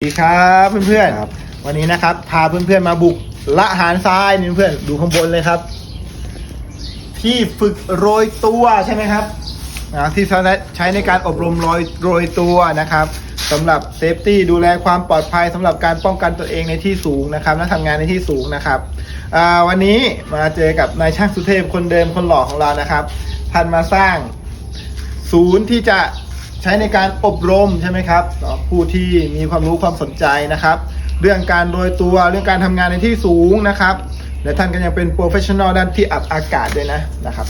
สวัสดีครับเพื่อนครับๆวันนี้นะครับ พาเพื่อนๆมาบุกละหารทรายนี่เพื่อนดูข้างบนเลยครับ ที่ฝึกโรยตัวใช่ไหมครับนะที่ใช้ในการอบรมโรยโรยตัวนะครับสำหรับเซฟตี้ดูแลความปลอดภัยสำหรับการป้องกันตัวเองในที่สูงนะครับและทำงานในที่สูงนะครับอ่าวันนี้มาเจอกับนายช่างสุเทพคนเดิมคนหล่อของเรานะครับท่านมาสร้าง ศูนย์ที่จะ ใช้ในการอบรมใช่ไหมครับต่อผู้ที่มีความรู้ความสนใจนะครับ เรื่องการโรยตัวเรื่องการทำงานในที่สูงนะครับและท่านก็ยังเป็นโปรเฟชชั่นอลด้านที่อับอากาศด้วยนะนะครับ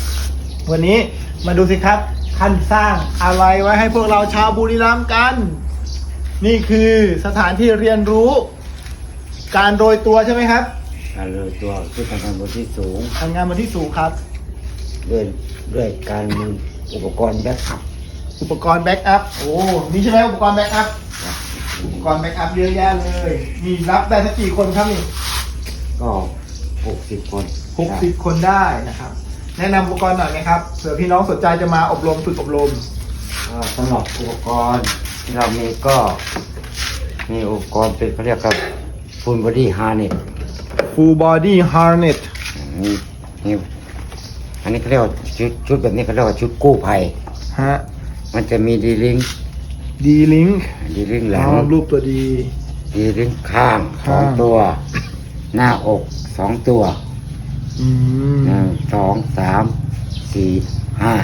วันนี้มาดูสิครับท่านสร้างอะไรไว้ให้พวกเราชาวบุรีรัมย์กัน นี่คือสถานที่เรียนรู้ การโรยตัวใช่ไหมครับ การเลยตัวขึ้นทางบนที่สูงทำงานบนที่สูงครับ ด้วยด้วยการมีอุปกรณ์แบ็คอัพ อุปกรณ์แบ็กอัพ โอ้ นี่ใช่ไหมอุปกรณ์แบ็กอัพ อุปกรณ์แบ็กอัพเยอะแยะเลยนี่รับได้สักกี่คนครับนี่ก็หกสิบคนหกสิบคนได้นะครับ แนะนำอุปกรณ์หน่อยไหมครับ เผื่อพี่น้องสนใจจะมาอบรมฝึกอบรม ก็สำหรับอุปกรณ์ที่เรามีก็ มีอุปกรณ์เป็นเขาเรียกกับฟูลบอดี้ฮาร์เน็ต Full Body Harness นี่นี่อันนี้เขาเรียกว่าชุดชุดแบบนี้เขาเรียกว่าชุดกู้ภัยฮะ มันจะมีดีลิง D-Link ดีลิงหลัอ๋งอรูปตัวดี ดีลิงข้างสข้างองตัว หน้าอกสองตัวอืมหนึ่งสองสามสี่ห้า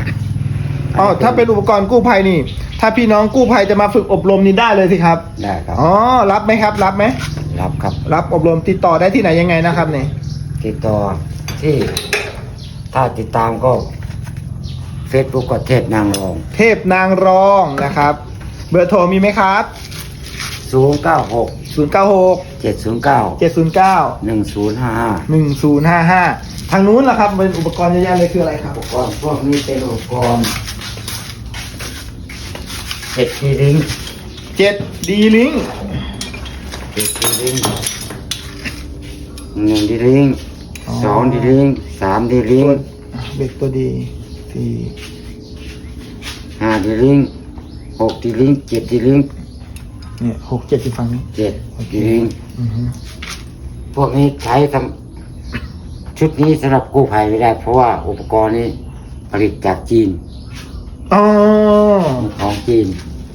อ๋อถ้าเป็นอุปกรณ์กู้ภัยนี่ ถ้าพี่น้องกู้ภัยจะมาฝึกอบรมนี่ได้เลยสิครับ ได้ครับ อ๋อ รับไหมครับ รับไหม รับครับ รับอบรมติดต่อได้ที่ไหนยังไงนะครับเนี่ย ติดต่อที่ ถ้าติดตามก็ เฟซบุ๊กก็เทพนางรอง เทพนางรองนะครับ เบอร์โทรมีไหมครับ 0 9 6 096 7 0 9 709 1 0 5 5หนึ่งศูนย์ห้าห้าทางนู้นล่ะครับเป็นอุปกรณ์เยอะแยะเลยคืออะไรครับ อุปกรณ์พวกนี้เป็นอุปกรณ์เจ็ดทีลิงเจ็ดดีลิงเจ็ดทีลิงหนึ่งดีลิงสองดีลิงสามดีลิง เบ็ดตัวดี สี่ห้าดีลิงหกดีลิงเจ็ดดีลิงเนี่ยหกเจ็ดที่ฝั่งนี้เจ็ดดีลิงอือฮึพวกนี้ใช้ทำชุดนี้สำหรับกู้ภัยไม่ได้ เพราะว่าอุปกรณ์นี้ผลิตจากจีนอ๋อของจีน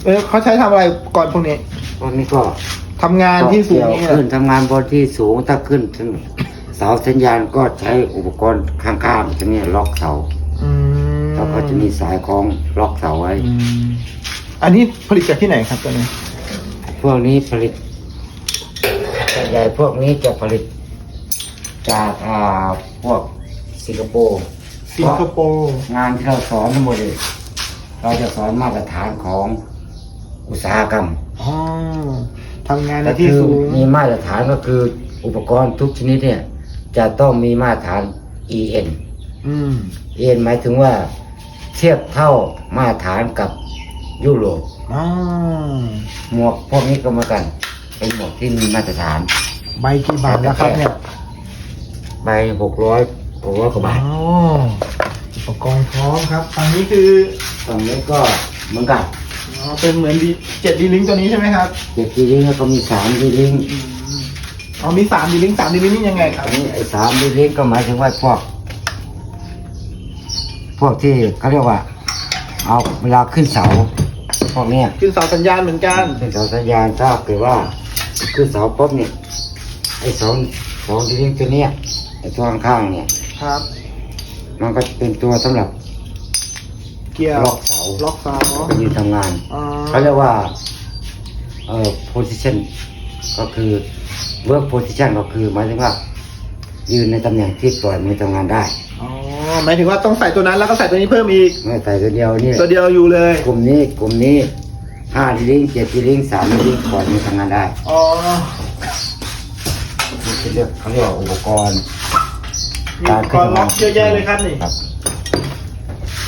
เออเขาใช้ทำอะไรก่อนพวกนี้พวกนี้ก็ทำงานที่สูงเกี่ยวนี่ขึ้นทำงานบนที่สูงถ้าขึ้นถึงเสาสัญญาณก็ใช้อุปกรณ์ข้างๆตรงนี้ล็อกเสาอืมแล้ว ก็จะมีสายคล้องล็อกเสาไว้ อืมอันนี้ผลิตจากที่ไหนครับตัวนี้ พวกนี้ผลิตส่วนใหญ่พวกนี้จะผลิตจากอ่าพวกสิงคโปร์สิงคโปร์ งานที่เราสอนทั้งหมดเลยเราจะสอนมาตรฐานของอุตสาหกรรม อ๋อทำงานในก็ที่คือสูงมีมาตรฐานก็คืออุปกรณ์ทุกชนิดเนี่ย จะต้องมีมาตรฐาน EN อืม EN หมายถึงว่า เทียบเท่ามาตรฐานกับยุโรปอ๋อหมวกพวกนี้ก็เหมือนกัน เป็นหมวกที่มีมาตรฐานใบกี่บาทแล้วครับเนี่ยใบหกร้อยหกร้อยกว่าบาทอ๋ออุปกรณ์พร้อมครับอันนี้คือตรงนี้ก็เหมือนกันอ๋อเป็นเหมือนดีเจ็ดดีลิงตัวนี้ใช่ไหมครับเจ็ดดีลิงก์แล้วก็มีสามดีลิงก์อ๋อมีสามดีลิงสามดีลิงนี่ยังไงครับอันนี้ไอ้สามดีลิงก์ก็หมายถึงว่าพวก พวกที่เขาเรียกว่า เอาเวลาขึ้นเสาพวกเนี้ยขึ้นเสาสัญญาณเหมือนกันขึ้นเสาสัญญาณถ้าเกิดว่าขึ้นเสาปุ๊บเนี่ยไอ้สองสองดีลิงก์ตัวเนี้ยไอ้ตัวข้างๆเนี่ย ครับ มันก็เป็นตัวสำหรับเกียร์ล็อกเสาล็อกเสาไปยืนทำงานอ๋อเขาเรียกว่าเอ่อ position ก็คือ work position ก็คือหมายถึงว่า ยืนในตำแหน่งที่ปล่อยมือทำงานได้อ๋อ หมายถึงว่าต้องใส่ตัวนั้นแล้วก็ใส่ตัวนี้เพิ่มอีก ไม่ใส่ตัวเดียวนี่ตัวเดียวอยู่เลย กลุ่มนี้กลุ่มนี้ห้าดีลิงเจ็ดดีลิงสามดีลิงปล่อยมือทำงานได้อ๋อ นี่คือเรียกเขาเรียกว่าอุปกรณ์มีอุปกรณ์ล็อกเยอะแยะเลยครับนี่ ครับ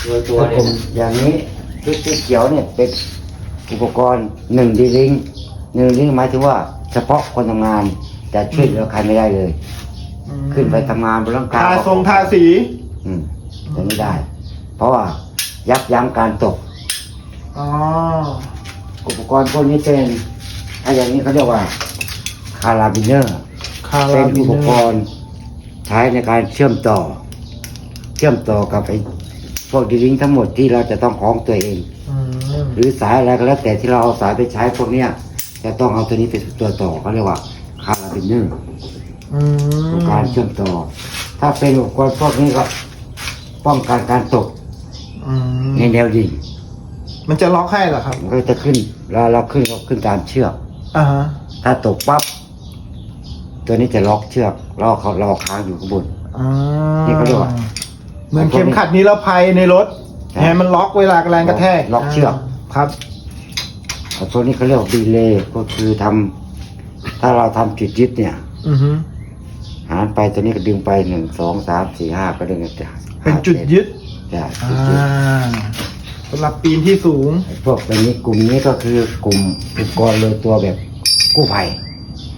ตัวตัวกลุ่มอย่างนี้ชุดสีเขียวเนี่ยเป็นอุปกรณ์หนึ่งดีลิงหนึ่งดีลิงหมายถึงว่า เฉพาะคนทำงานจะช่วยเหลือใครไม่ได้เลยขึ้นไปทำงานบนร่างกายทาทรงทาสี อืมจะไม่ได้ เพราะว่ายับยั้งการตก อ๋อ อุปกรณ์พวกนี้เป็นถ้าอย่างนี้เขาเรียกว่าคาราบิเนอร์คาเป็รานบิอุเนปอกร์รณ์ใช้ในการเชื่อมต่อ เชื่อมต่อกับไอ้พวกดีลิงก์ทั้งหมดที่เราจะต้องคล้องตัวเอง อืมหรือสายอะไรก็แล้วแต่ที่เราเอาสายไปใช้พวกเนี้ยจะต้องเอาตัวนี้เป็นตัวต่อเขาเรียกว่าคาราบิเนอร์ อืมการเชื่อมต่อ ถ้าเป็นอุปกรณ์พวกนี้ก็ ป้องกันการตกอืมในแนวดิ่งมันจะล็อกให้เหรอครับมันก็จะขึ้นเราเราขึ้นก็ขึ้นตามเชือก อ่าฮะถ้าตกปั๊บตัวนี้จะล็อกเชือกเราเขาเราค้างอยู่ข้างบน อ่านี่เขาเรียกว่า เหมือนเข็มขัดนิรภัยในรถใช่ให้มันล็อกเวลาแรงกระแทกล็อกเชือกครับ แต่ตัวนี้เขาเรียกว่าดีเลย์ก็คือทำถ้าเราทำจุดยึดเนี่ย อือฮึหารไปตัวนี้ก็ดึงไปหนึ่งสองสามสี่ห้าก็ดึงกันจะ เป็นจุดยึดใช่อ่าจุดยึดสำหรับปีนที่สูงไอ้พวกตัวนี้กลุ่มนี้ก็คือกลุ่มอุปกรณ์เลยตัวแบบกู้ภัย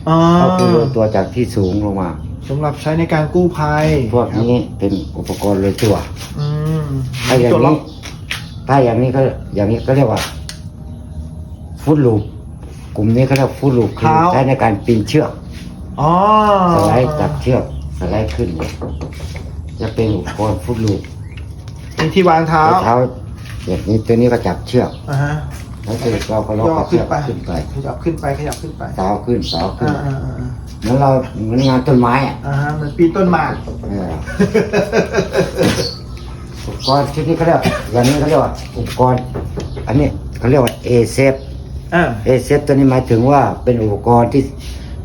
อ่าเขาคือโรยตัวจากที่สูงลงมา สำหรับใช้ในการกู้ภัยพวกนี้เป็นอุปกรณ์เลยตัว อืมถ้าอย่างตัวล็อนี้กถ้าอย่างนี้ก็อย่างนี้ก็เรียกว่า ฟุตลูปกลุ่มนี้เขาเรียกฟุตลูปคือใช้ในการปีนเชือก อ๋อสไลด์จับเชือกสไลด์ขึ้นเนี่ย จะเป็นอุปกรณ์ฟุตลูปมีที่วางเท้าเท้าแบบนี้ตัวนี้ก็จับเชือกอ่าฮะแล้วตัวเราก็ล็อกย่อกับขึ้เชืนอกไปขึ้นไปขยับขึ้นไปขยับขึ้นไปสาวขึ้นสาวขึ้นอ่าอ่าอ่าอ่าเหมือนเราเหมือนงานต้นไม้อะอ่าฮะเหมือนปีนต้นหมาก เอออุปกรณ์ที่นี่เขาเรียกอย่างนี้เขาเรียกว่าอุปกรณ์ อันนี้เขาเรียกว่าเอเซฟ อ่าเอเซฟตัวนี้หมายถึงว่าเป็นอุปกรณ์ที่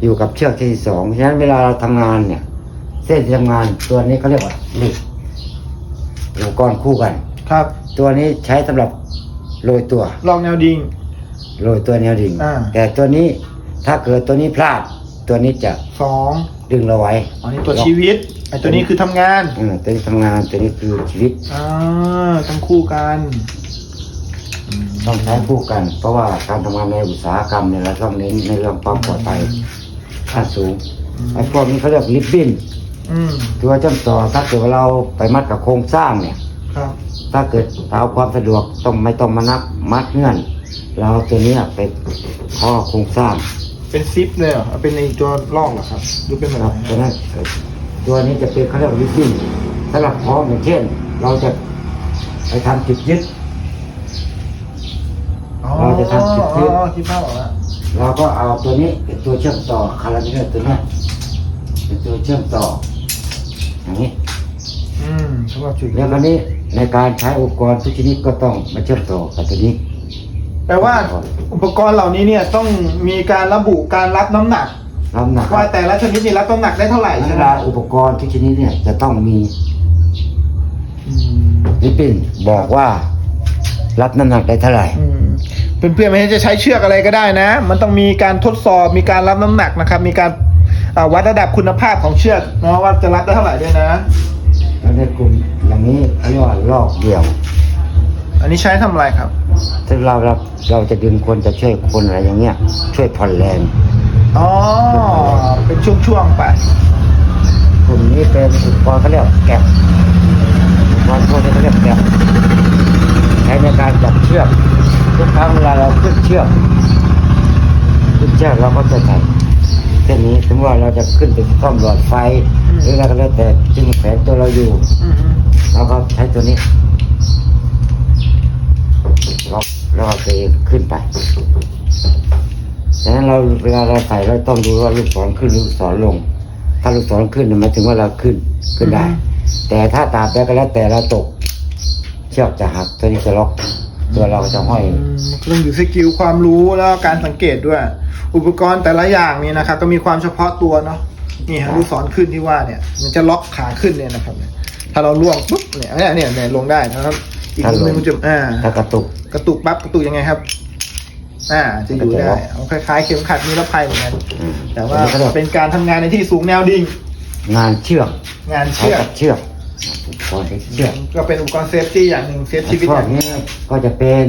อยู่กับเชือกที่สองฉะนั้นเวลาเราทำงานเนี่ย เส้นที่ทำงานตัวนี้เขาเรียกว่าเหล็กอุปกรณ์คู่กัน ครับ ตัวนี้ใช้สำหรับโรยตัวลองแนวดิ่ง โรยตัวแนวดิ่งอ่า แต่ตัวนี้ถ้าเกิดตัวนี้พลาด ตัวนี้จะสองดึงเราไว้อันนี้ตัวชีวิตไอตัวนี้คือทำงานเออตัวนี้ทำงานตัวนี้คือชีวิตอ่าต้องคู่กันอืมต้องใช้คู่กัน เพราะว่าการทำงานในอุตสาหกรรมเนี่ยเราต้องเน้นในเรื่องความปลอดภัยขั้นสูงไอ้พวกนี้เขาเรียกลิบบิ้น อืมตัวเชื่อมต่อถ้าเกิดว่าเราไปมัดกับโครงสร้างเนี่ย ครับถ้าเกิดเอาความสะดวกต้องไม่ต้องมานับมัดเงื่อน เราเอาตัวเนี้ยไปข้อโครงสร้างเป็นซิปเลยเหรอเอาเป็นในตัวลอกเหรอครับดูเป็นแบบครับไหนตัวนั้นเอ่อตัวนี้จะเป็นเขาเรียกว่าลิบบิ้นสำหรับพร้อมอย่างเช่น เราจะไปทำจุดยึด อ๋อเราจะทำจุดยึด อ๋อคิดภาพออกแล้วเราก็เอาตัวนี้เป็นตัวเชื่อมต่อคาราบิเนอร์ตัวเนี้ยเป็นตัวเชื่อมต่อ อย่างนี้อืมสำหรับจุดแล้วคราวนี้ในการใช้อุปกรณ์ทุกชนิดก็ต้องมาเชื่อมต่อกับตัวนี้แปลว่าอุปกรณ์เหล่านี้เนี่ยต้องมีการระบุการรับน้ำหนักน้ำหนักว่าแต่ละชนิดนี่รับน้ำหนักได้เท่าไหร่เวใช่ไหมลาอุปกรณ์ทุกชนิดเนี่ยจะต้องมีอืมริบบิ้นบอกว่ารับน้ำหนักได้เท่าไหร่ อืมเพื่อนๆไม่ใช่จะใช้เชือกอะไรก็ได้นะ มันต้องมีการทดสอบมีการรับน้ำหนักนะครับ มีการ อ่าวัดระดับคุณภาพของเชือกนะว่าจะรับได้เท่าไหร่ด้วยนะแล้วในกลุ่มอย่างนี้เขาเรียกว่าลอกเดี่ยว อันนี้ใช้ทำอะไรครับ ถ้าเราเราเราจะดึงคนจะช่วยคนอะไรอย่างเงี้ย ช่วยผ่อนแรงอ๋อ เป็นช่วงๆไป กลุ่มนี้เป็นอุปกรณ์เขาเรียกว่าแกะอุปกรณ์พวกนี้เขาเรียกแกะใช้ในการจับเชือกทุกครั้งเวลาเราขึ้นเชือกขึ้นเชือกเราก็จะใส่ เส้นนี้สมมติว่าเราจะขึ้นไปซ่อมหลอดไฟอืมหรืออะไรก็แล้วแต่จึงแฝงตัวเราอยู่อืมเราก็ใช้ตัวนี้ล็อกแล้วเอาตัวเองขึ้นไปดังนั้นเราเวลาเราใส่เราต้องดูว่าลูกศรขึ้นหรือลูกศรลง ถ้าลูกศรขึ้นเนี่ยหมายถึงว่าเราขึ้นขึ้นได้ แต่ถ้าตามไปก็แล้วแต่เราตก เชือกจะหักตัวนี้จะล็อกตัวเราก็จะห้อย อืมเรื่องอยู่สกิลความรู้แล้วก็การสังเกตด้วย อุปกรณ์แต่ละอย่างนี่นะครับ ก็มีความเฉพาะตัวเนาะนี่ฮะลูกศรขึ้นที่ว่าเนี่ย มันจะล็อกขาขึ้นเนี่ยนะครับเนี่ยถ้าเราล่วงปุ๊บเนี่ยเนี่ยเนี่ยเนี่ยลงได้นะครับอีกมุมหนึงมันจะอ่าถ้ากระตุกกระตุกปั๊บกระตุกยังไงครับอ่าจะอยู่ได้เอาคล้ายๆเข็มขัดนิรภัยเหมือนกันอืมแต่ว่าอันนี้เขาเรียกเป็นการทำงานในที่สูงแนวดิ่งงานเชือก งานใช้เชือกกับเชือก อุปกรณ์ใช้เชือกก็เป็นอุปกรณ์เซฟตี้อย่างหนึ่งเซฟชีวิตพวอกย่างหนึ่งนี้ก็จะเป็น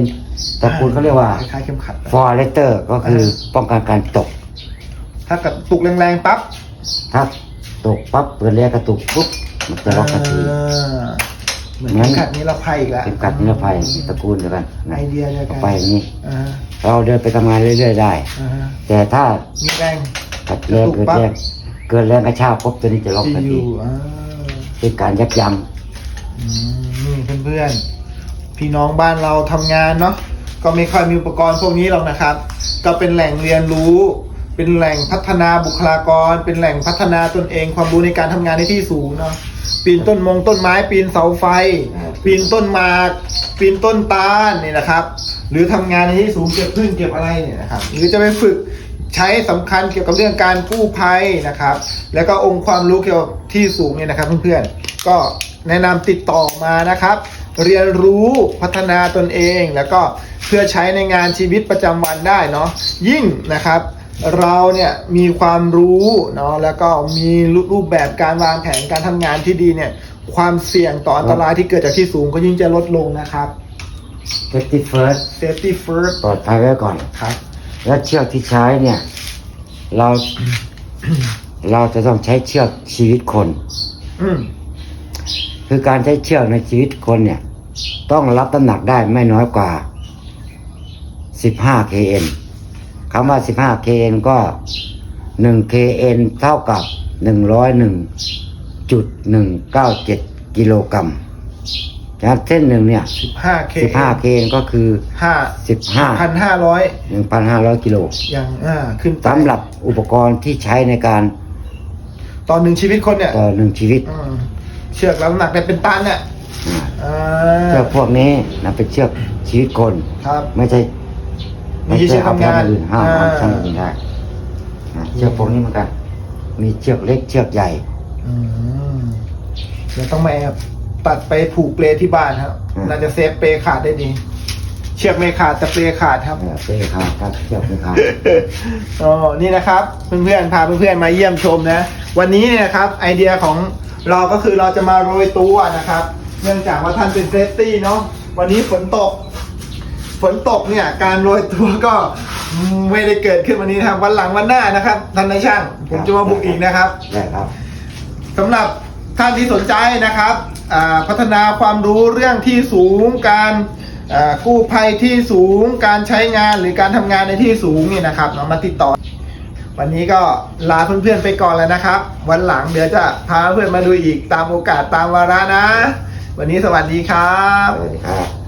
ตระกูลเขาเรียกว่าคล้ายๆเข็มขัด ฟอร์เรเตอร์ก็คือป้องกันการตก ถ้ากระตุกแรงๆปั๊บถ้าตกปั๊บเปิดแรกกระตุกปุ๊บมันจะล็อกทันที อ่าเหมือนเข็มขัดนิรภัยอีกแล้วเข็มขัดนิรภัยตระกูลเดียวกันนะไอเดียเดียวกันไปอย่างนี้อ่าเราเดินไปทำงานเรื่อยๆได้ อ่าฮะแต่ถ้ามีแรงเกิดแรงเกิดแรงเกิดแรงกระชากปุ๊บตัวนี้จะล็อกที่ทันอทียู่อ่า เป็นการยับยั้งอืมนี่เพื่อนๆ พี่น้องบ้านเราทำงานเนาะก็ไม่ค่อยมีอุปกรณ์พวกนี้หรอกนะครับ ก็เป็นแหล่งเรียนรู้ เป็นแหล่งพัฒนาบุคลากร เป็นแหล่งพัฒนาตนเองความรู้ในการทำงานในที่สูงเนาะปีนต้นมงต้นไม้ ปีนเสาไฟ ปีนต้นหมากปีนต้นตาลนี่นะครับ หรือทำงานในที่สูงเก็บพืชเก็บอะไรเนี่ยนะครับหรือจะไปฝึก ใช้สำคัญเกี่ยวกับเรื่องการกู้ภัยนะครับ แล้วก็องค์ความรู้เกี่ยวกับที่สูงเนี่ยนะครับเพื่อนๆก็แนะนำติดต่อมานะครับ เรียนรู้พัฒนาตนเองแล้วก็เพื่อใช้ในงานชีวิตประจำวันได้เนาะยิ่งนะครับเราเนี่ยมีความรู้เนาะแล้วก็มีรูปแบบการวางแผนการทำงานที่ดีเนี่ย ความเสี่ยงต่ออันตรายที่เกิดจากที่สูงก็ยิ่งจะลดลงนะครับเซฟตี้เฟิร์ส safety first ปลอดภัยไว้ก่อนครับ และเชือกที่ใช้เนี่ย เรา เราจะต้องใช้เชือกชีวิตคนอืมคือการใช้เชือกในชีวิตคนเนี่ย ต้องรับน้ำหนักได้ไม่น้อยกว่า 15 kn คำว่า 15 kn ก็ 1 kn เท่ากับ 101.197 กิโลกรัม ฉะนั้นเส้นหนึ่งเนี่ย 15 k 15 kn ก็คือ 5 15 1,500 1,500กิโลอย่างอ่าขึ้นไปสำหรับอุปกรณ์ที่ใช้ในการตอนหนึ่งชีวิตคนเนี่ยต่อหนึ่งชีวิตอืมเชือกรับน้ำหนักเนี่ยเป็นตันเนี่ยอ่าอ่าเชือกพวกนี้นะเป็นเชือกชีวิตคน ครับ ไม่ใช่ไม่ใช่เชือกเอาไปทำงานทำอื่นห้ามอ่าห้ามทำอื่นได้นะเชือกพวกนี้เหมือนกัน มีเชือกเล็กเชือกใหญ่ อืมเดี๋ยวต้องมาแอบ ตัดไปผูกเปลที่บ้านครับ อืม น่าจะเซฟเปลขาดได้ดี เชือกไม่ขาดแต่เปลขาดครับ เออเป้ขาดครับเชือกไม่ขาด อ๋อนี่นะครับเพื่อนๆพาเพื่อนๆมาเยี่ยมชมนะ วันนี้เนี่ยนะครับไอเดียของเราก็คือเราจะมาโรยตัวนะครับ เนื่องจากว่าท่านเป็นเซฟตี้เนาะวันนี้ฝนตก ฝนตกเนี่ยการโรยตัวก็ไม่ได้เกิดขึ้นวันนี้นะครับ วันหลังวันหน้านะครับท่านนายช่างผมจะมาบุกอีกนะครับ ได้ครับ สำหรับท่านที่สนใจนะครับอ่า พัฒนาความรู้เรื่องที่สูงการกู้ภัยที่สูงการใช้งานหรือการทำงานในที่สูงนี่นะครับเรามาติดต่อ วันนี้ก็ลาเพื่อนๆไปก่อนแล้วนะครับ วันหลังเดี๋ยวจะพาเพื่อนมาดูอีกตามโอกาสตามวาระนะ วันนี้สวัสดีครับสวัสดีครับ